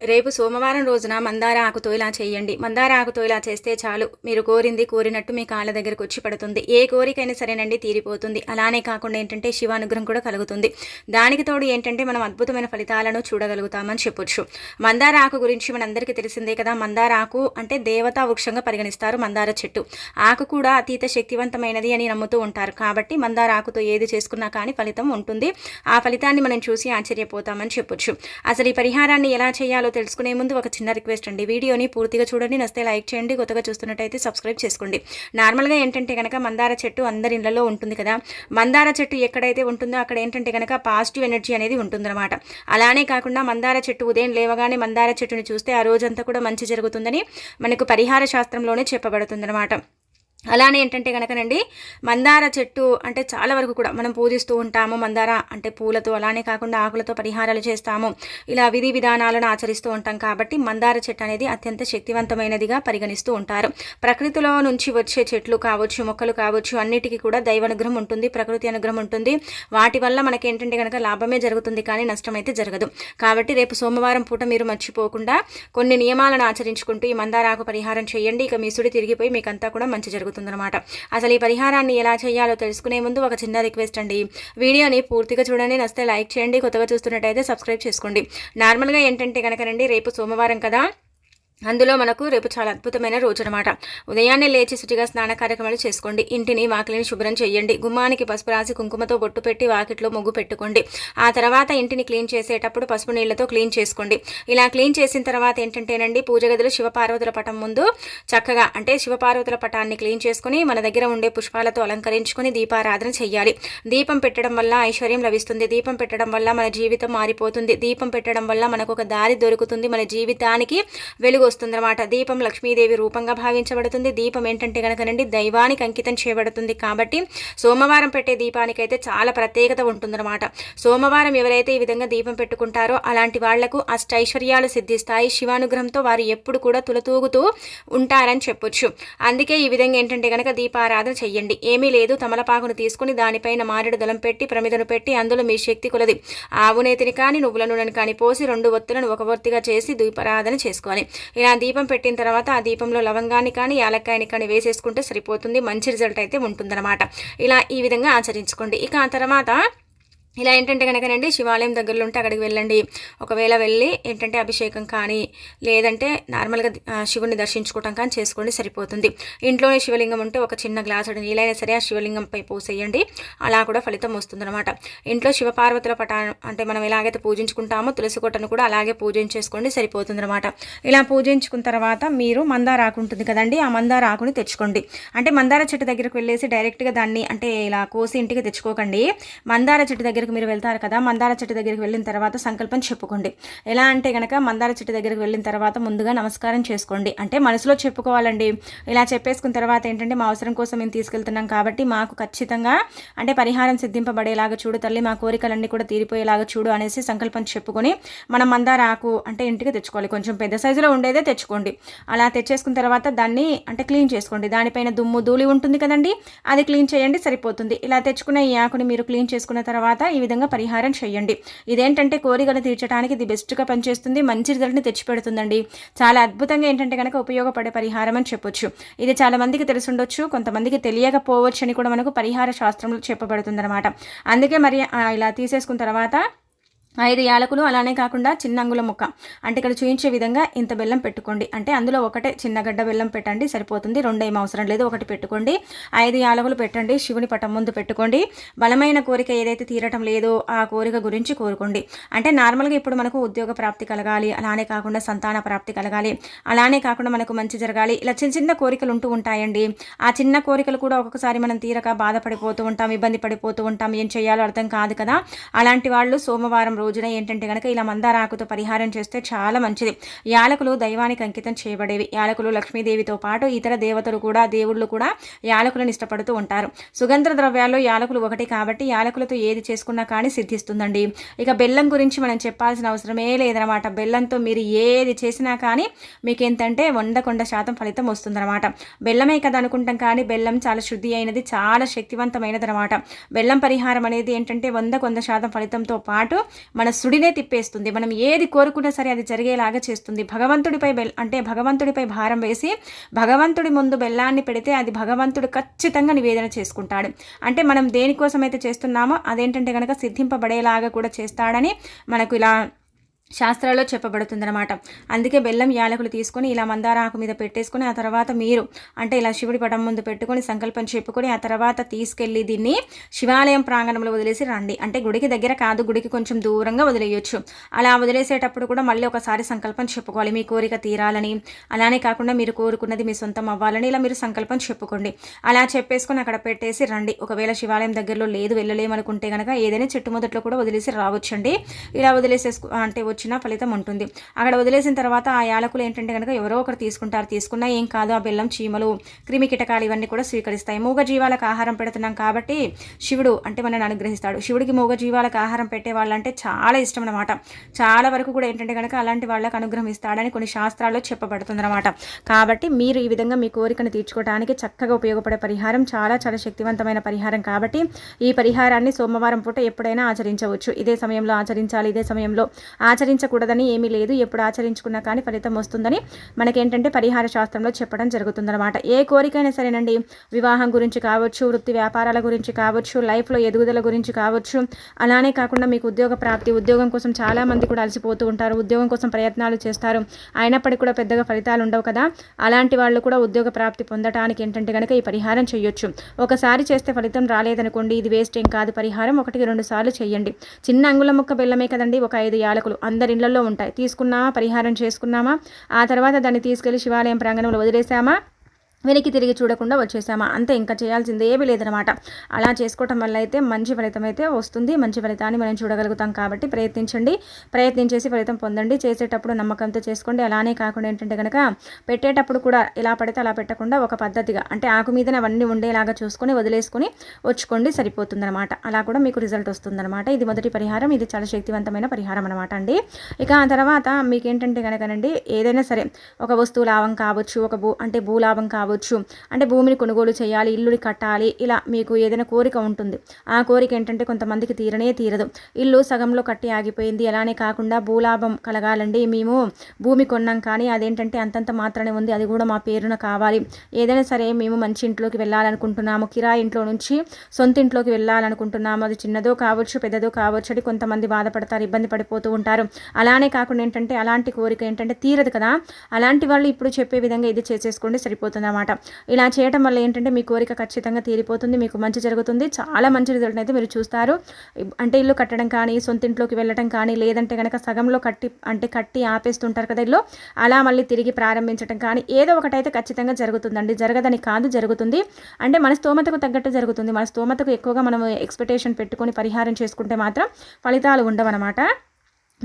రేపు సోమవారం రోజున మందార ఆకుతో ఇలా చేయండి. మందార ఆకుతో ఇలా చేస్తే చాలు. మీరు కోరింది కోరినట్టు మీ కాళ్ళ దగ్గరకు వచ్చి పడుతుంది. ఏ కోరికైనా సరేనండి తీరిపోతుంది. అలానే కాకుండా ఏంటంటే శివానుగ్రహం కూడా కలుగుతుంది. దానికి తోడు ఏంటంటే మనం అద్భుతమైన ఫలితాలను చూడగలుగుతామని చెప్పొచ్చు. మందార ఆకు గురించి మనందరికీ తెలిసిందే కదా. మందార ఆకు అంటే దేవతా వృక్షంగా పరిగణిస్తారు మందార చెట్టు. ఆకు కూడా అతీత శక్తివంతమైనది అని నమ్ముతూ ఉంటారు. కాబట్టి మందార ఆకుతో ఏది చేసుకున్నా కానీ ఫలితం ఉంటుంది. ఆ ఫలితాన్ని మనం చూసి ఆశ్చర్యపోతామని చెప్పొచ్చు. అసలు ఈ పరిహారాన్ని ఎలా చేయాలో తెలుసుకునే ముందు ఒక చిన్న రిక్వెస్ట్ అండి. వీడియోని పూర్తిగా చూడండి నస్తే లైక్ చేయండి కొత్తగా చూస్తున్నట్టయితే సబ్స్క్రైబ్ చేసుకోండి. నార్మల్గా ఏంటంటే కనుక మందార చెట్టు అందరి ఇళ్ళలో ఉంటుంది కదా. మందార చెట్టు ఎక్కడైతే ఉంటుందో అక్కడ ఏంటంటే కనుక పాజిటివ్ ఎనర్జీ అనేది ఉంటుందన్నమాట. అలానే కాకుండా మందార చెట్టు ఉదయం లేవగానే మందార చెట్టుని చూస్తే ఆ రోజంతా కూడా మంచి జరుగుతుందని మనకు పరిహార శాస్త్రంలోనే చెప్పబడుతుందన్నమాట. అలానే ఏంటంటే కనుకనండి మందార చెట్టు అంటే చాలా వరకు కూడా మనం పూజిస్తూ ఉంటాము. మందార అంటే పూలతో అలానే కాకుండా ఆకులతో పరిహారాలు చేస్తాము. ఇలా విధి విధానాలను ఆచరిస్తూ ఉంటాం కాబట్టి మందార చెట్టు అనేది అత్యంత శక్తివంతమైనదిగా పరిగణిస్తూ ఉంటారు. ప్రకృతిలో నుంచి వచ్చే చెట్లు కావచ్చు మొక్కలు కావచ్చు అన్నిటికీ కూడా దైవ అనుగ్రహం ఉంటుంది ప్రకృతి అనుగ్రహం ఉంటుంది. వాటి వల్ల మనకి ఏంటంటే కనుక లాభమే జరుగుతుంది కానీ నష్టం అయితే జరగదు. కాబట్టి రేపు సోమవారం పూట మీరు మర్చిపోకుండా కొన్ని నియమాలను ఆచరించుకుంటూ ఈ మందారాకు పరిహారం చేయండి. ఇక మీ సుడి తిరిగిపోయి మీకంతా కూడా మంచి జరుగుతుంది. జరుగుతుందనమాట అసలు ఈ పరిహారాన్ని ఎలా చేయాలో తెలుసుకునే ముందు ఒక చిన్న రిక్వెస్ట్ అండి. వీడియోని పూర్తిగా చూడండి నస్తే లైక్ చేయండి కొత్తగా చూస్తున్నట్టయితే సబ్స్క్రైబ్ చేసుకోండి. నార్మల్గా ఏంటంటే కనుకనండి రేపు సోమవారం కదా? అందులో మనకు రేపు చాలా అద్భుతమైన రోజు అనమాట ఉదయాన్నే లేచి శుచిగా స్నాన కార్యక్రమాలు చేసుకోండి. ఇంటిని వాకిలిని శుభ్రం చేయండి. గుమ్మానికి పసుపు రాసి కుంకుమతో బొట్టు పెట్టి వాకిట్లో ముగ్గు పెట్టుకోండి. ఆ తర్వాత ఇంటిని క్లీన్ చేసేటప్పుడు పసుపు నీళ్ళతో క్లీన్ చేసుకోండి. ఇలా క్లీన్ చేసిన తర్వాత ఏంటంటేనండి పూజ గదిలో శివపార్వతుల పటం ముందు చక్కగా అంటే శివపార్వతుల పటాన్ని క్లీన్ చేసుకుని మన దగ్గర ఉండే పుష్పాలతో అలంకరించుకుని దీపారాధన చేయాలి. దీపం పెట్టడం వల్ల ఐశ్వర్యం లభిస్తుంది. దీపం పెట్టడం వల్ల మన జీవితం మారిపోతుంది. దీపం పెట్టడం వల్ల మనకు ఒక దారి దొరుకుతుంది. మన జీవితానికి వెలుగు వస్తుందన్నమాట. దీపం లక్ష్మీదేవి రూపంగా భావించబడుతుంది. దీపం ఏంటంటే కనుకనండి దైవానికి అంకితం చేయబడుతుంది కాబట్టి సోమవారం పెట్టే దీపానికి అయితే చాలా ప్రత్యేకత ఉంటుందన్నమాట. సోమవారం ఎవరైతే ఈ విధంగా దీపం పెట్టుకుంటారో అలాంటి వాళ్ళకు అష్టైశ్వర్యాలు సిద్ధిస్తాయి. శివానుగ్రహంతో వారు ఎప్పుడు కూడా తులతూగుతూ ఉంటారని చెప్పొచ్చు. అందుకే ఈ విధంగా ఏంటంటే కనుక దీపారాధన చెయ్యండి. ఏమీ లేదు తమలపాకును తీసుకుని దానిపైన మారేడు దళం పెట్టి ప్రమిదను పెట్టి అందులో మీ శక్తి కొలది. ఆవునేతిని కానీ నువ్వుల నూనెని కానీ పోసి రెండు ఒత్తులను ఒక ఒత్తిగా చేసి దీపారాధన చేసుకోవాలి. ఇలా దీపం పెట్టిన తర్వాత ఆ దీపంలో లవంగాన్ని కానీ యాలక్కాయని కానీ వేసేసుకుంటే సరిపోతుంది. మంచి రిజల్ట్ అయితే ఉంటుందన్నమాట. ఇలా ఈ విధంగా ఆచరించుకోండి. ఇక ఆ తర్వాత ఇలా ఏంటంటే కనుకనండి శివాలయం దగ్గరలో ఉంటే అక్కడికి వెళ్ళండి. ఒకవేళ వెళ్ళి ఏంటంటే అభిషేకం కానీ లేదంటే నార్మల్గా శివుని దర్శించుకోవటం కానీ చేసుకోండి సరిపోతుంది. ఇంట్లోనే శివలింగం ఉంటే ఒక చిన్న గ్లాస్ నీళ్ళైనా సరే ఆ శివలింగంపై పోసేయండి. అలా కూడా ఫలితం వస్తుందన్నమాట. ఇంట్లో శివపార్వతుల పటా అంటే మనం ఎలాగైతే పూజించుకుంటామో తులసి కొట్టను కూడా అలాగే పూజించేసుకోండి సరిపోతుందన్నమాట. ఇలా పూజించుకున్న తర్వాత మీరు మందార ఆకు ఉంటుంది కదండి ఆ మందార ఆకుని తెచ్చుకోండి. అంటే మందార చెట్టు దగ్గరకు వెళ్ళేసి డైరెక్ట్గా దాన్ని అంటే ఇలా కోసి ఇంటికి తెచ్చుకోకండి. మందార చెట్టు దగ్గర దగ్గరికి మీరు వెళ్తారు కదా మందార చెట్టు దగ్గరికి వెళ్ళిన తర్వాత సంకల్పం చెప్పుకోండి. ఎలా అంటే కనుక మందార చెట్టు దగ్గరికి వెళ్ళిన తర్వాత ముందుగా నమస్కారం చేసుకోండి. అంటే మనసులో చెప్పుకోవాలండి. ఇలా చెప్పేసుకున్న తర్వాత ఏంటంటే మా అవసరం కోసం మేము తీసుకెళ్తున్నాం కాబట్టి మాకు ఖచ్చితంగా అంటే పరిహారం సిద్ధింపబడేలాగా చూడు తల్లి మా కోరికలన్నీ కూడా తీరిపోయేలాగా చూడు అనేసి సంకల్పం చెప్పుకొని మనం మందార ఆకు అంటే ఇంటికి తెచ్చుకోవాలి. కొంచెం పెద్ద సైజులో ఉండేదే తెచ్చుకోండి. అలా తెచ్చేసుకున్న తర్వాత దాన్ని అంటే క్లీన్ చేసుకోండి. దానిపైన దుమ్ము ధూళి ఉంటుంది కదండి అది క్లీన్ చేయండి సరిపోతుంది. ఇలా తెచ్చుకున్న ఈ ఆకుని మీరు క్లీన్ చేసుకున్న తర్వాత ఈ విధంగా పరిహారం చేయండి. ఇదేంటంటే కోరికలు తీర్చడానికి ఇది బెస్ట్గా పనిచేస్తుంది మంచి రిజల్ట్ని తెచ్చిపెడుతుందండి. చాలా అద్భుతంగా ఏంటంటే కనుక ఉపయోగపడే పరిహారం అని చెప్పొచ్చు. ఇది చాలా మందికి తెలుసుండొచ్చు కొంతమందికి తెలియకపోవచ్చు అని కూడా మనకు పరిహార శాస్త్రంలో చెప్పబడుతుందన్నమాట. అందుకే మరి ఇలా తీసేసుకున్న తర్వాత ఐదు యాలకులు అలానే కాకుండా చిన్న అంగుళం ముక్క. అంటే ఇక్కడ చూపించే విధంగా ఇంత బెల్లం పెట్టుకోండి. అంటే అందులో ఒకటే చిన్న గడ్డ బెల్లం పెట్టండి సరిపోతుంది. రెండేం అవసరం లేదు ఒకటి పెట్టుకోండి. ఐదు యాలకులు పెట్టండి శివుని పటం ముందు పెట్టుకోండి. బలమైన కోరిక ఏదైతే తీరటం లేదో ఆ కోరిక గురించి కోరుకోండి. అంటే నార్మల్గా ఇప్పుడు మనకు ఉద్యోగ ప్రాప్తి కలగాలి అలానే కాకుండా సంతాన ప్రాప్తి కలగాలి అలానే కాకుండా మనకు మంచి జరగాలి. ఇలా చిన్న చిన్న కోరికలు ఉంటూ ఉంటాయండి. ఆ చిన్న కోరికలు కూడా ఒక్కొక్కసారి మనం తీరక బాధపడిపోతూ ఉంటాం ఇబ్బంది పడిపోతూ ఉంటాం. ఏం చేయాలో అర్థం కాదు కదా. అలాంటి వాళ్ళు సోమవారం రోజు రోజున ఏంటంటే కనుక ఇలా మందారాకుతో పరిహారం చేస్తే చాలా మంచిది. యాలకులు దైవానికి అంకితం చేయబడేవి. యాలకులు లక్ష్మీదేవితో పాటు ఇతర దేవతలు కూడా దేవుళ్ళు కూడా యాలకులను ఇష్టపడుతూ ఉంటారు. సుగంధ ద్రవ్యాల్లో యాలకులు ఒకటి కాబట్టి యాలకులతో ఏది చేసుకున్నా కానీ సిద్ధిస్తుందండి. ఇక బెల్లం గురించి మనం చెప్పాల్సిన అవసరమే లేదనమాట. బెల్లంతో మీరు ఏది చేసినా కానీ మీకు ఏంటంటే వంద కొండ శాతం ఫలితం వస్తుందన్నమాట బెల్లమే కదా అనుకుంటాం కానీ బెల్లం చాలా శుద్ధి అయినది చాలా శక్తివంతమైనది అనమాట బెల్లం పరిహారం అనేది ఏంటంటే వంద కొంద శాతం ఫలితంతో పాటు మన సుడినే తిప్పేస్తుంది. మనం ఏది కోరుకున్నా సరే అది జరిగేలాగా చేస్తుంది. భగవంతుడిపై బెల్ అంటే భగవంతుడిపై భారం వేసి భగవంతుడి ముందు బెల్లాన్ని పెడితే అది భగవంతుడు ఖచ్చితంగా నివేదన చేసుకుంటాడు. అంటే మనం దేనికోసం అయితే చేస్తున్నామో అదేంటంటే కనుక సిద్ధింపబడేలాగా కూడా చేస్తాడని మనకు ఇలా శాస్త్రాల్లో చెప్పబడుతుందన్నమాట. అందుకే బెల్లం యాలకులు తీసుకొని ఇలా మందార ఆకు మీద పెట్టేసుకొని ఆ తర్వాత మీరు అంటే ఇలా శివుడి పటం ముందు పెట్టుకొని సంకల్పం చెప్పుకొని ఆ తర్వాత తీసుకెళ్ళి దీన్ని శివాలయం ప్రాంగణంలో వదిలేసి రండి. అంటే గుడికి దగ్గర కాదు గుడికి కొంచెం దూరంగా వదిలేయొచ్చు. అలా వదిలేసేటప్పుడు కూడా మళ్ళీ ఒకసారి సంకల్పం చెప్పుకోవాలి. మీ కోరిక తీరాలని అలానే కాకుండా మీరు కోరుకున్నది మీ సొంతం అవ్వాలని ఇలా మీరు సంకల్పం చెప్పుకోండి. అలా చెప్పేసుకొని అక్కడ పెట్టేసి రండి. ఒకవేళ శివాలయం దగ్గరలో లేదు వెళ్ళలేమనుకుంటే కనుక ఏదైనా చెట్టు మొదట్లో కూడా వదిలేసి రావచ్చండి. ఇలా వదిలేసేసుకు అంటే వచ్చిన ఫలితం ఉంటుంది. అక్కడ వదిలేసిన తర్వాత ఆ యాలకులు ఏంటంటే కనుక ఎవరో ఒకరు తీసుకుంటారు. తీసుకున్నా ఏం కాదు. ఆ బెల్లం చీమలు క్రిమి కీటకాలు ఇవన్నీ కూడా స్వీకరిస్తాయి. మూగ జీవాలకు ఆహారం పెడుతున్నాం కాబట్టి శివుడు అంటే మనల్ని అనుగ్రహిస్తాడు. శివుడికి మూగ జీవాలకు ఆహారం పెట్టే వాళ్ళంటే చాలా ఇష్టం అనమాట చాలా వరకు కూడా ఏంటంటే కనుక అలాంటి వాళ్ళకి అనుగ్రహం ఇస్తాడని కొన్ని శాస్త్రాల్లో చెప్పబడుతుంది అనమాట కాబట్టి మీరు ఈ విధంగా మీ కోరికను తీర్చుకోవడానికి చక్కగా ఉపయోగపడే పరిహారం చాలా చాలా శక్తివంతమైన పరిహారం కాబట్టి ఈ పరిహారాన్ని సోమవారం పూట ఎప్పుడైనా ఆచరించవచ్చు. ఇదే సమయంలో ఆచరించాలి. ఇదే సమయంలో ఆచరి ఆచరించకూడదని ఏమీ లేదు. ఎప్పుడు ఆచరించుకున్నా కానీ ఫలితం వస్తుందని మనకేంటంటే పరిహార శాస్త్రంలో చెప్పడం జరుగుతుందన్నమాట. ఏ కోరికైనా సరేనండి. వివాహం గురించి కావచ్చు వృత్తి వ్యాపారాల గురించి కావచ్చు లైఫ్లో ఎదుగుదల గురించి కావచ్చు అలానే కాకుండా మీకు ఉద్యోగ ప్రాప్తి ఉద్యోగం కోసం చాలామంది కూడా అలసిపోతూ ఉంటారు. ఉద్యోగం కోసం ప్రయత్నాలు చేస్తారు. అయినప్పటికీ కూడా పెద్దగా ఫలితాలు ఉండవు కదా. అలాంటి వాళ్ళు కూడా ఉద్యోగ ప్రాప్తి పొందడానికి ఏంటంటే కనుక ఈ పరిహారం చేయొచ్చు ఒకసారి చేస్తే ఫలితం రాలేదనుకోండి. ఇది వేస్ట్ ఏం కాదు. పరిహారం ఒకటికి రెండు సార్లు చేయండి చిన్న అంగుళం ముక్క బెల్లమే కదండి. ఒక ఐదు యాలకులు. అందరి ఇళ్ళలో ఉంటాయి. తీసుకున్నామా? పరిహారం చేసుకున్నామా? ఆ తర్వాత దాన్ని తీసుకెళ్ళి శివాలయం ప్రాంగణంలో వదిలేసామా? వెనక్కి తిరిగి చూడకుండా వచ్చేసామా అంతే ఇంకా చేయాల్సింది ఏమీ లేదనమాట అలా చేసుకోవటం వల్ల అయితే మంచి ఫలితం అయితే వస్తుంది. మంచి ఫలితాన్ని మనం చూడగలుగుతాం కాబట్టి ప్రయత్నించండి. ప్రయత్నించేసి ఫలితం పొందండి. చేసేటప్పుడు నమ్మకంతో చేసుకోండి. అలానే కాకుండా ఏంటంటే కనుక పెట్టేటప్పుడు కూడా ఎలా పడితే అలా పెట్టకుండా ఒక పద్ధతిగా అంటే ఆకు మీదనే అవన్నీ ఉండేలాగా చూసుకొని వదిలేసుకొని వచ్చుకోండి. సరిపోతుందన్నమాట. అలా కూడా మీకు రిజల్ట్ వస్తుందనమాట ఇది మొదటి పరిహారం. ఇది చాలా శక్తివంతమైన పరిహారం అనమాట అండి. ఇక ఆ తర్వాత మీకు ఏంటంటే కనుకనండి ఏదైనా సరే ఒక వస్తువు లాభం కావచ్చు ఒక భూ అంటే భూలాభం కావచ్చు కావచ్చు. అంటే భూమిని కొనుగోలు చేయాలి ఇల్లుని కట్టాలి ఇలా మీకు ఏదైనా కోరిక ఉంటుంది. ఆ కోరిక ఏంటంటే కొంతమందికి తీరనే తీరదు. ఇల్లు సగంలో కట్టి ఆగిపోయింది. అలానే కాకుండా భూలాభం కలగాలండి. మేము భూమి కొన్నాం కానీ అదేంటంటే అంతంత మాత్రమే ఉంది. అది కూడా మా పేరున కావాలి. ఏదైనా సరే మేము మంచి ఇంట్లోకి వెళ్ళాలనుకుంటున్నాము. కిరాయి ఇంట్లో నుంచి సొంత ఇంట్లోకి వెళ్ళాలనుకుంటున్నాము. అది చిన్నదో కావచ్చు పెద్దదో కావచ్చు అని కొంతమంది బాధపడతారు ఇబ్బంది పడిపోతూ ఉంటారు. అలానే కాకుండా ఏంటంటే అలాంటి కోరిక ఏంటంటే తీరదు కదా. అలాంటి వాళ్ళు ఇప్పుడు చెప్పే విధంగా ఇది చేసేసుకోండి సరిపోతుంది అనమాట ఇలా చేయటం వల్ల ఏంటంటే మీ కోరిక ఖచ్చితంగా తీరిపోతుంది మీకు మంచి జరుగుతుంది. చాలా మంచి రిజల్ట్ అయితే మీరు చూస్తారు. అంటే ఇల్లు కట్టడం కానీ సొంత ఇంట్లోకి వెళ్ళడం కానీ లేదంటే కనుక సగంలో కట్టి అంటే కట్టి ఆపేస్తుంటారు కదా ఇల్లు అలా మళ్ళీ తిరిగి ప్రారంభించడం కానీ ఏదో ఒకటైతే ఖచ్చితంగా జరుగుతుందండి. జరగదని కాదు జరుగుతుంది. అంటే మన స్తోమతకు తగ్గట్టు జరుగుతుంది. మన స్తోమతకు ఎక్కువగా మనం ఎక్స్పెక్టేషన్ పెట్టుకొని పరిహారం చేసుకుంటే మాత్రం ఫలితాలు ఉండవన్నమాట.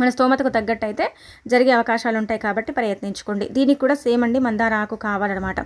మన స్తోమతకు తగ్గట్టు అయితే జరిగే అవకాశాలు ఉంటాయి కాబట్టి ప్రయత్నించుకోండి. దీనికి కూడా సేమ్ అండి మందార ఆకు కావాలన్నమాట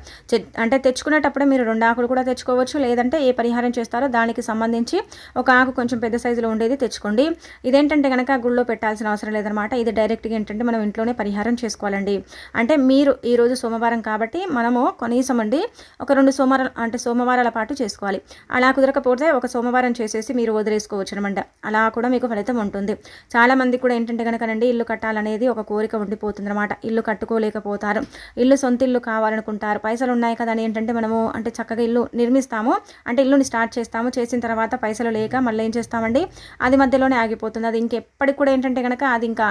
అంటే తెచ్చుకునేటప్పుడే మీరు రెండు ఆకులు కూడా తెచ్చుకోవచ్చు. లేదంటే ఏ పరిహారం చేస్తారో దానికి సంబంధించి ఒక ఆకు కొంచెం పెద్ద సైజులో ఉండేది తెచ్చుకోండి. ఇదేంటంటే కనుక గుళ్ళో పెట్టాల్సిన అవసరం లేదనమాట ఇది డైరెక్ట్గా ఏంటంటే మనం ఇంట్లోనే పరిహారం చేసుకోవాలండి. అంటే మీరు ఈరోజు సోమవారం కాబట్టి మనము కనీసం అండి ఒక రెండు సోమవారం అంటే సోమవారాల పాటు చేసుకోవాలి. అలా కుదరకపోతే ఒక సోమవారం చేసేసి మీరు వదిలేసుకోవచ్చు అనమాట అలా కూడా మీకు ఫలితం ఉంటుంది. చాలామంది కూడా ఏంటంటే ఏంటంటే కనుకనండి ఇల్లు కట్టాలనేది ఒక కోరిక ఉండిపోతుంది అనమాట ఇల్లు కట్టుకోలేకపోతారు. ఇల్లు సొంత ఇల్లు కావాలనుకుంటారు. పైసలు ఉన్నాయి కదా అని ఏంటంటే మనము అంటే చక్కగా ఇల్లు నిర్మిస్తాము. అంటే ఇల్లుని స్టార్ట్ చేస్తాము. చేసిన తర్వాత పైసలు లేక మళ్ళీ ఏం చేస్తామండి? అది మధ్యలోనే ఆగిపోతుంది. అది ఇంకెప్పటికి కూడా ఏంటంటే కనుక అది ఇంకా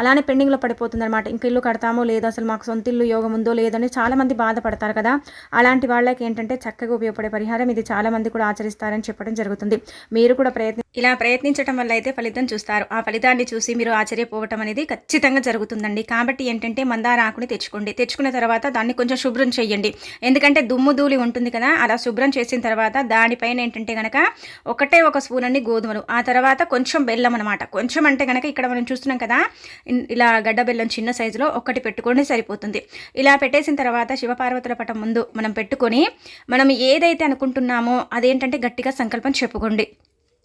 అలానే పెండింగ్లో పడిపోతుంది అనమాట ఇంక ఇల్లు కడతామో లేదో అసలు మాకు సొంత ఇల్లు యోగం ఉందో లేదని చాలామంది బాధపడతారు కదా. అలాంటి వాళ్ళకి ఏంటంటే చక్కగా ఉపయోగపడే పరిహారం ఇది చాలామంది కూడా ఆచరిస్తారని చెప్పడం జరుగుతుంది. మీరు కూడా ప్రయత్నం ఇలా ప్రయత్నించడం వల్ల అయితే ఫలితం చూస్తారు. ఆ ఫలితాన్ని చూసి మీరు ఆశ్చర్యపోవటం అనేది ఖచ్చితంగా జరుగుతుందండి. కాబట్టి ఏంటంటే మందార ఆకుని తెచ్చుకోండి. తెచ్చుకున్న తర్వాత దాన్ని కొంచెం శుభ్రం చేయండి. ఎందుకంటే దుమ్ము ధూళి ఉంటుంది కదా అలా శుభ్రం చేసిన తర్వాత దానిపైన ఏంటంటే కనుక ఒకటే ఒక స్పూన్ అన్ని గోధుమలు ఆ తర్వాత కొంచెం బెల్లం అనమాట కొంచెం అంటే కనుక ఇక్కడ మనం చూస్తున్నాం కదా ఇలా గడ్డ బెల్లం చిన్న సైజులో ఒకటి పెట్టుకోండి సరిపోతుంది. ఇలా పెట్టేసిన తర్వాత శివపార్వతుల పటం ముందు మనం పెట్టుకొని మనం ఏదైతే అనుకుంటున్నామో అదేంటంటే గట్టిగా సంకల్పం చెప్పుకోండి.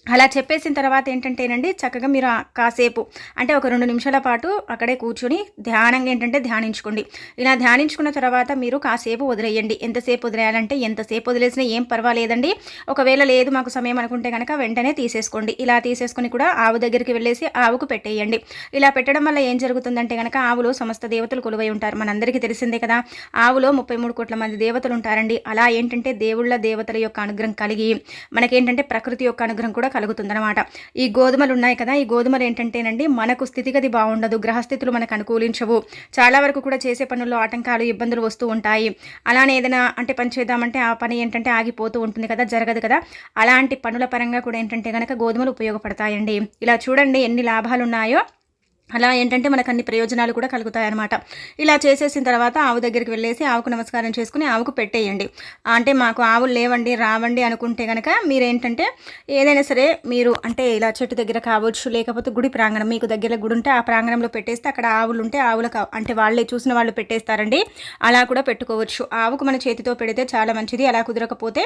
అలా చెప్పేసిన తర్వాత ఏంటంటేనండి చక్కగా మీరు కాసేపు అంటే ఒక రెండు నిమిషాల పాటు అక్కడే కూర్చొని ధ్యానంగా ఏంటంటే ధ్యానించుకోండి. ఇలా ధ్యానించుకున్న తర్వాత మీరు కాసేపు వదిలేయండి. ఎంతసేపు వదిలేయాలంటే ఎంతసేపు వదిలేసినా ఏం పర్వాలేదండి. ఒకవేళ లేదు మాకు సమయం అనుకుంటే కనుక వెంటనే తీసేసుకోండి. ఇలా తీసేసుకొని కూడా ఆవు దగ్గరికి వెళ్ళేసి ఆవుకు పెట్టేయండి. ఇలా పెట్టడం వల్ల ఏం జరుగుతుందంటే కనుక ఆవులో సమస్త దేవతలు కొలువై ఉంటారు. మనందరికీ తెలిసిందే కదా ఆవులో ముప్పై మూడు కోట్ల మంది దేవతలు ఉంటారండి. అలా ఏంటంటే దేవుళ్ళ దేవతల యొక్క అనుగ్రహం కలిగి మనకేంటంటే ప్రకృతి యొక్క అనుగ్రహం కూడా కలుగుతుందన్నమాట. ఈ గోధుమలు ఉన్నాయి కదా ఈ గోధుమలు ఏంటంటేనండి మనకు స్థితిగతి బాగుండదు గ్రహస్థితులు మనకు అనుకూలించవు. చాలా వరకు కూడా చేసే పనుల్లో ఆటంకాలు ఇబ్బందులు వస్తూ ఉంటాయి. అలానే ఏదైనా అంటే పని చేద్దామంటే ఆ పని ఏంటంటే ఆగిపోతూ ఉంటుంది కదా జరగదు కదా. అలాంటి పనుల పరంగా కూడా ఏంటంటే కనుక గోధుమలు ఉపయోగపడతాయండి. ఇలా చూడండి ఎన్ని లాభాలు ఉన్నాయో అలా ఏంటంటే మనకు అన్ని ప్రయోజనాలు కూడా కలుగుతాయి అనమాట ఇలా చేసేసిన తర్వాత ఆవు దగ్గరికి వెళ్ళేసి ఆవుకు నమస్కారం చేసుకుని ఆవుకు పెట్టేయండి. అంటే మాకు ఆవులు లేవండి రావండి అనుకుంటే కనుక మీరేంటంటే ఏదైనా సరే మీరు అంటే ఇలా చెట్టు దగ్గర కావచ్చు లేకపోతే గుడి ప్రాంగణం మీకు దగ్గర గుడి ఉంటే ఆ ప్రాంగణంలో పెట్టేస్తే అక్కడ ఆవులు ఉంటే ఆవులకు అంటే వాళ్ళే చూసిన వాళ్ళు పెట్టేస్తారండి. అలా కూడా పెట్టుకోవచ్చు. ఆవుకు మన చేతితో పెడితే చాలా మంచిది. అలా కుదరకపోతే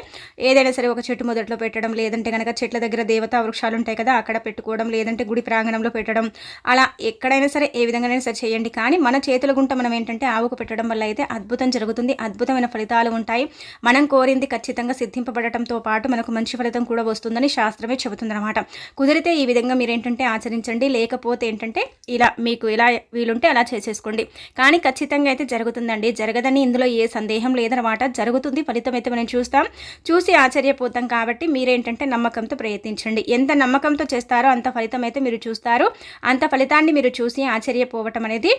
ఏదైనా సరే ఒక చెట్టు మొదట్లో పెట్టడం లేదంటే కనుక చెట్ల దగ్గర దేవతా వృక్షాలు ఉంటాయి కదా అక్కడ పెట్టుకోవడం లేదంటే గుడి ప్రాంగణంలో పెట్టడం అలా ఎక్కడైనా సరే ఏ విధంగానైనా సరే చేయండి. కానీ మన చేతుల గుంట మనం ఏంటంటే ఆవుకు పెట్టడం వల్ల అయితే అద్భుతం జరుగుతుంది. అద్భుతమైన ఫలితాలు ఉంటాయి. మనం కోరింది ఖచ్చితంగా సిద్ధింపబడటంతో పాటు మనకు మంచి ఫలితం కూడా వస్తుందని శాస్త్రమే చెబుతుందన్నమాట. కుదిరితే ఈ విధంగా మీరు ఏంటంటే ఆచరించండి. లేకపోతే ఏంటంటే ఇలా మీకు ఇలా వీలుంటే అలా చేసేసుకోండి. కానీ ఖచ్చితంగా అయితే జరుగుతుందండి. జరగదని ఇందులో ఏ సందేహం లేదనమాట జరుగుతుంది. ఫలితం అయితే మనం చూస్తాం. చూసి ఆశ్చర్యపోతాం కాబట్టి మీరేంటంటే నమ్మకంతో ప్రయత్నించండి. ఎంత నమ్మకంతో చేస్తారో అంత ఫలితం అయితే మీరు చూస్తారు. అంత ఫలితాన్ని మీరు చూసి ఆశ్చర్యపోవటం అనేది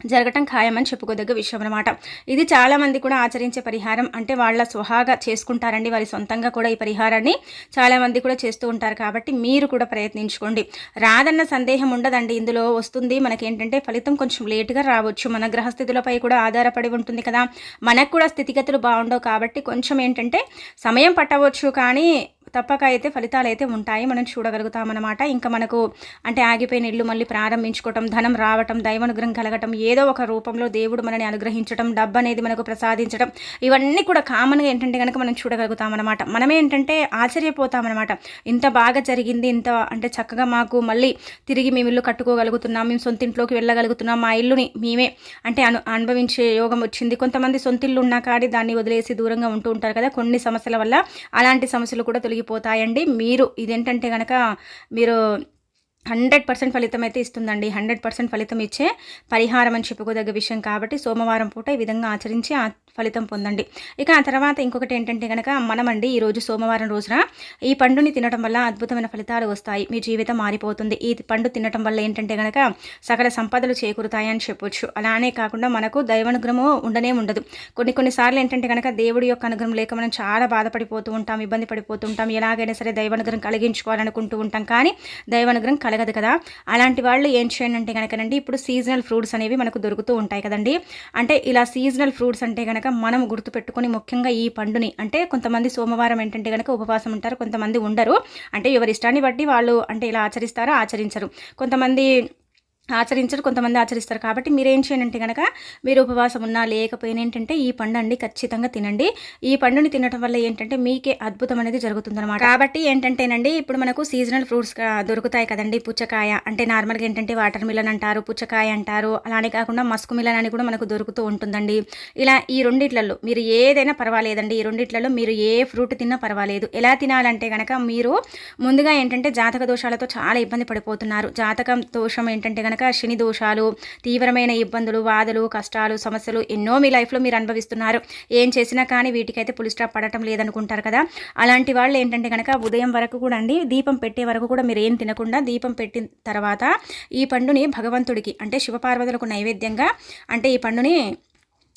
జరగటం ఖాయమని చెప్పుకోదగ్గ విషయం అనమాట ఇది చాలామంది కూడా ఆచరించే పరిహారం. అంటే వాళ్ళ స్వహాగా చేసుకుంటారండి. వారి సొంతంగా కూడా ఈ పరిహారాన్ని చాలామంది కూడా చేస్తూ ఉంటారు. కాబట్టి మీరు కూడా ప్రయత్నించుకోండి. రాదన్న సందేహం ఉండదండి. ఇందులో వస్తుంది మనకేంటంటే ఫలితం కొంచెం లేటుగా రావచ్చు. మన గ్రహస్థితులపై కూడా ఆధారపడి ఉంటుంది కదా. మనకు కూడా స్థితిగతులు బాగుండవు కాబట్టి కొంచెం ఏంటంటే సమయం పట్టవచ్చు. కానీ తప్పక అయితే ఫలితాలు అయితే ఉంటాయి. మనం చూడగలుగుతామన్నమాట. ఇంకా మనకు అంటే ఆగిపోయిన ఇల్లు మళ్ళీ ప్రారంభించుకోవటం ధనం రావటం దైవానుగ్రహం కలగటం ఏదో ఒక రూపంలో దేవుడు మనని అనుగ్రహించడం డబ్బు అనేది మనకు ప్రసాదించడం ఇవన్నీ కూడా కామన్గా ఏంటంటే కనుక మనం చూడగలుగుతామన్నమాట. మనమే ఏంటంటే ఆశ్చర్యపోతామన్నమాట. ఇంత బాగా జరిగింది ఇంత అంటే చక్కగా మాకు మళ్ళీ తిరిగి మేము ఇల్లు కట్టుకోగలుగుతున్నాం మేము సొంత ఇంట్లోకి వెళ్ళగలుగుతున్నాం మా ఇల్లుని మేమే అంటే అను అనుభవించే యోగం వచ్చింది. కొంతమంది సొంత ఇల్లు ఉన్నా కానీ దాన్ని వదిలేసి దూరంగా ఉంటూ ఉంటారు కదా. కొన్ని సమస్యల వల్ల అలాంటి సమస్యలు కూడా తొలగి తొలగిపోతాయండి మీరు ఇదేంటంటే కనుక మీరు హండ్రెడ్ పర్సెంట్ ఫలితం అయితే ఇస్తుందండి. హండ్రెడ్ పర్సెంట్ ఫలితం ఇచ్చే పరిహారం అని చెప్పుకోదగ్గ విషయం కాబట్టి సోమవారం పూట ఈ విధంగా ఆచరించి ఆ ఫలితం పొందండి. ఇక ఆ తర్వాత ఇంకొకటి ఏంటంటే కనుక మనమండి ఈరోజు సోమవారం రోజున ఈ పండుని తినడం వల్ల అద్భుతమైన ఫలితాలు వస్తాయి. మీ జీవితం మారిపోతుంది. ఈ పండు తినడం వల్ల ఏంటంటే కనుక సకల సంపదలు చేకూరుతాయని చెప్పొచ్చు. అలానే కాకుండా మనకు దైవానుగ్రహము ఉండనే ఉండదు. కొన్ని కొన్నిసార్లు ఏంటంటే కనుక దేవుడి యొక్క అనుగ్రహం లేక మనం చాలా బాధపడిపోతూ ఉంటాం ఇబ్బంది పడిపోతూ ఉంటాం. ఎలాగైనా సరే దైవానుగ్రహం కలిగించుకోవాలనుకుంటూ ఉంటాం. కానీ దైవానుగ్రహం కలగదు కదా. అలాంటి వాళ్ళు ఏం చేయండి అంటే కనుకనండి ఇప్పుడు సీజనల్ ఫ్రూట్స్ అనేవి మనకు దొరుకుతూ ఉంటాయి కదండి. అంటే ఇలా సీజనల్ ఫ్రూట్స్ అంటే కనుక మనం గుర్తుపెట్టుకొని ముఖ్యంగా ఈ పండుని అంటే కొంతమంది సోమవారం ఏంటంటే కనుక ఉపవాసం ఉంటారు కొంతమంది ఉండరు. అంటే ఎవరి ఇష్టాన్ని బట్టి వాళ్ళు అంటే ఇలా ఆచరిస్తారో ఆచరించరు. కొంతమంది ఆచరించరు కొంతమంది ఆచరిస్తారు. కాబట్టి మీరేం చేయండి అంటే కనుక మీరు ఉపవాసం ఉన్నా లేకపోయినా ఏంటంటే ఈ పండు అండి ఖచ్చితంగా తినండి. ఈ పండుని తినడం వల్ల ఏంటంటే మీకే అద్భుతం అనేది జరుగుతుందన్నమాట. కాబట్టి ఏంటంటేనండి ఇప్పుడు మనకు సీజనల్ ఫ్రూట్స్ దొరుకుతాయి కదండి. పుచ్చకాయ అంటే నార్మల్గా ఏంటంటే వాటర్ మిలన్ అంటారు పుచ్చకాయ అంటారు. అలానే కాకుండా మస్కు మిలన్ అని కూడా మనకు దొరుకుతూ ఉంటుందండి. ఇలా ఈ రెండిట్లలో మీరు ఏదైనా పర్వాలేదండి. ఈ రెండిట్లలో మీరు ఏ ఫ్రూట్ తిన్నా పర్వాలేదు. ఎలా తినాలంటే కనుక మీరు ముందుగా ఏంటంటే జాతక దోషాలతో చాలా ఇబ్బంది పడిపోతున్నారు. జాతకం దోషం ఏంటంటే కనుక శని దోషాలు తీవ్రమైన ఇబ్బందులు బాధలు కష్టాలు సమస్యలు ఎన్నో మీ లైఫ్లో మీరు అనుభవిస్తున్నారు. ఏం చేసినా కానీ వీటికైతే పులి స్టాప్ పడటం లేదనుకుంటారు కదా. అలాంటి వాళ్ళు ఏంటంటే కనుక ఉదయం వరకు కూడా అండి దీపం పెట్టే వరకు కూడా మీరు ఏం తినకుండా దీపం పెట్టిన తర్వాత ఈ పండుని భగవంతుడికి అంటే శివపార్వతులకు నైవేద్యంగా అంటే ఈ పండుని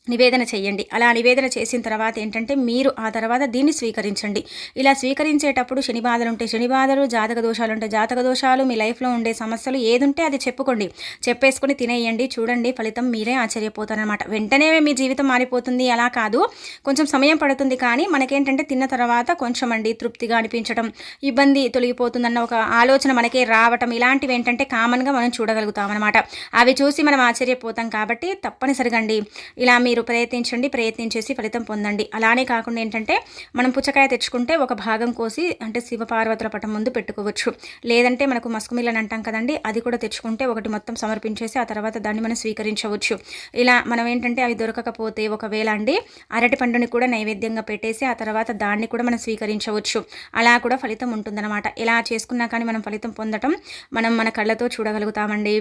నివేదన చేయండి. అలా నివేదన చేసిన తర్వాత ఏంటంటే మీరు ఆ తర్వాత దీన్ని స్వీకరించండి. ఇలా స్వీకరించేటప్పుడు శని బాధలు ఉంటే శని బాధలు జాతక దోషాలు ఉంటే జాతక దోషాలు మీ లైఫ్లో ఉండే సమస్యలు ఏదుంటే అది చెప్పుకోండి. చెప్పేసుకొని తినేయండి చూడండి ఫలితం మీరే ఆశ్చర్యపోతారనమాట వెంటనే మీ జీవితం మారిపోతుంది అలా కాదు. కొంచెం సమయం పడుతుంది కానీ మనకేంటంటే తిన్న తర్వాత కొంచెం అండి తృప్తిగా అనిపించడం ఇబ్బంది తొలగిపోతుందన్న ఒక ఆలోచన మనకే రావటం ఇలాంటివి ఏంటంటే కామన్గా మనం చూడగలుగుతాం అనమాట అవి చూసి మనం ఆశ్చర్యపోతాం కాబట్టి తప్పనిసరిగా అండి. ఇలా మీ మీరు ప్రయత్నించండి ప్రయత్నించేసి ఫలితం పొందండి. అలానే కాకుండా ఏంటంటే మనం పుచ్చకాయ తెచ్చుకుంటే ఒక భాగం కోసి అంటే శివపార్వతుల పటం ముందు పెట్టుకోవచ్చు. లేదంటే మనకు మస్కుమిల్లని అంటాం కదండి అది కూడా తెచ్చుకుంటే ఒకటి మొత్తం సమర్పించేసి ఆ తర్వాత దాన్ని మనం స్వీకరించవచ్చు. ఇలా మనం ఏంటంటే అవి దొరకకపోతే ఒకవేళ అండి అరటి పండుని కూడా నైవేద్యంగా పెట్టేసి ఆ తర్వాత దాన్ని కూడా మనం స్వీకరించవచ్చు. అలా కూడా ఫలితం ఉంటుందన్నమాట. ఇలా చేసుకున్నా కానీ మనం ఫలితం పొందటం మనం మన కళ్ళతో చూడగలుగుతామండి.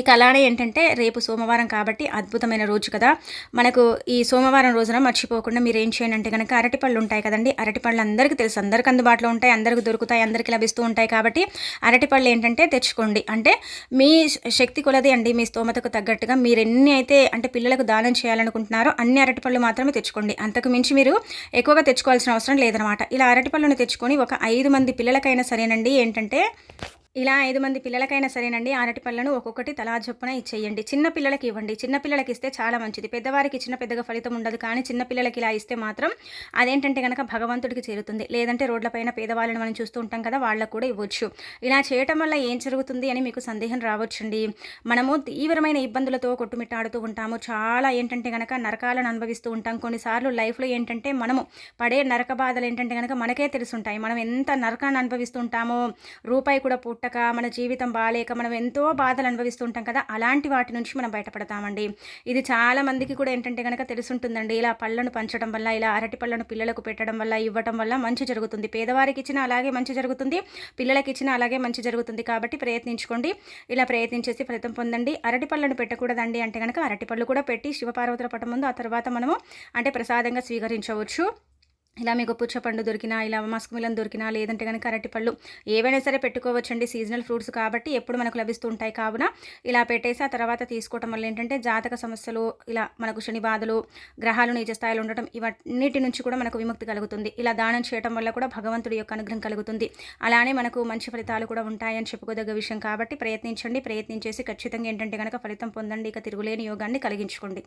ఇక అలానే ఏంటంటే రేపు సోమవారం కాబట్టి అద్భుతమైన రోజు కదా. మనకు ఈ సోమవారం రోజున మర్చిపోకుండా మీరు ఏం చేయండి అంటే కనుక అరటిపళ్ళు ఉంటాయి కదండి. అరటిపళ్ళు అందరికీ తెలుసు. అందరికి అందుబాటులో ఉంటాయి అందరికి దొరుకుతాయి అందరికీ లభిస్తూ ఉంటాయి కాబట్టి అరటిపళ్ళు ఏంటంటే తెచ్చుకోండి. అంటే మీ శక్తి కొలది అండి మీ స్తోమతకు తగ్గట్టుగా మీరు ఎన్ని అయితే అంటే పిల్లలకు దానం చేయాలనుకుంటున్నారో అన్ని అరటిపళ్ళు మాత్రమే తెచ్చుకోండి. అంతకు మించి మీరు ఎక్కువగా తెచ్చుకోవాల్సిన అవసరం లేదనమాట. ఇలా అరటిపళ్ళను తెచ్చుకొని ఒక ఐదు మంది పిల్లలకైనా సరేనండి. ఏంటంటే ఇలా ఐదు మంది పిల్లలకైనా సరేనండి. అరటి పళ్ళను ఒక్కొక్కటి తలా చొప్పున ఇచ్చేయండి. చిన్న పిల్లలకి ఇవ్వండి. చిన్న పిల్లలకి ఇస్తే చాలా మంచిది. పెద్దవారికి చిన్న పెద్దగా ఫలితం ఉండదు. కానీ చిన్న పిల్లలకి ఇలా ఇస్తే మాత్రం అదేంటంటే కనుక భగవంతుడికి చేరుతుంది. లేదంటే రోడ్లపైన పేదవాళ్ళని మనం చూస్తూ ఉంటాం కదా వాళ్ళకు కూడా ఇవ్వచ్చు. ఇలా చేయటం వల్ల ఏం జరుగుతుంది అని మీకు సందేహం రావచ్చండి. మనము తీవ్రమైన ఇబ్బందులతో కొట్టుమిట్టాడుతూ ఉంటాము. చాలా ఏంటంటే కనుక నరకాలను అనుభవిస్తూ ఉంటాం. కొన్నిసార్లు లైఫ్లో ఏంటంటే మనము పడే నరక బాధలు ఏంటంటే కనుక మనకే తెలుసుంటాయి. మనం ఎంత నరకాన్ని అనుభవిస్తుంటామో రూపాయి కూడా పుట్ట పుట్టక మన జీవితం బాగాలేక మనం ఎంతో బాధలు అనుభవిస్తుంటాం కదా అలాంటి వాటి నుంచి మనం బయటపడతామండి. ఇది చాలా మందికి కూడా ఏంటంటే కనుక తెలుసుంటుందండి. ఇలా పళ్ళను పంచడం వల్ల ఇలా అరటి పళ్ళను పిల్లలకు పెట్టడం వల్ల ఇవ్వటం వల్ల మంచి జరుగుతుంది. పేదవారికి ఇచ్చినా అలాగే మంచి జరుగుతుంది పిల్లలకి ఇచ్చినా అలాగే మంచి జరుగుతుంది కాబట్టి ప్రయత్నించుకోండి. ఇలా ప్రయత్నించేసి ఫలితం పొందండి. అరటి పళ్ళను పెట్టకూడదండి అంటే కనుక అరటి పళ్ళు కూడా పెట్టి శివపార్వతుల పట్టం ముందు ఆ తర్వాత మనము అంటే ప్రసాదంగా స్వీకరించవచ్చు. ఇలా మీకు పుచ్చపండు దొరికినా ఇలా మస్క్ మిలన్ దొరికినా లేదంటే కనుక అరటిపళ్ళు ఏవైనా సరే పెట్టుకోవచ్చండి సీజనల్ ఫ్రూట్స్ కాబట్టి ఎప్పుడు మనకు లభిస్తూ ఉంటాయి. కావున ఇలా పెట్టేసి ఆ తర్వాత తీసుకోవటం వల్ల ఏంటంటే జాతక సమస్యలు ఇలా మనకు శని బాధలు గ్రహాలు నీచ స్థాయిలో ఉండటం ఇవన్నిటి నుంచి కూడా మనకు విముక్తి కలుగుతుంది. ఇలా దానం చేయటం వల్ల కూడా భగవంతుడి యొక్క అనుగ్రహం కలుగుతుంది. అలానే మనకు మంచి ఫలితాలు కూడా ఉంటాయని చెప్పుకోదగ్గ విషయం కాబట్టి ప్రయత్నించండి. ప్రయత్నించేసి ఖచ్చితంగా ఏంటంటే కనుక ఫలితం పొందండి. ఇక తిరుగులేని యోగాన్ని కలిగించుకోండి.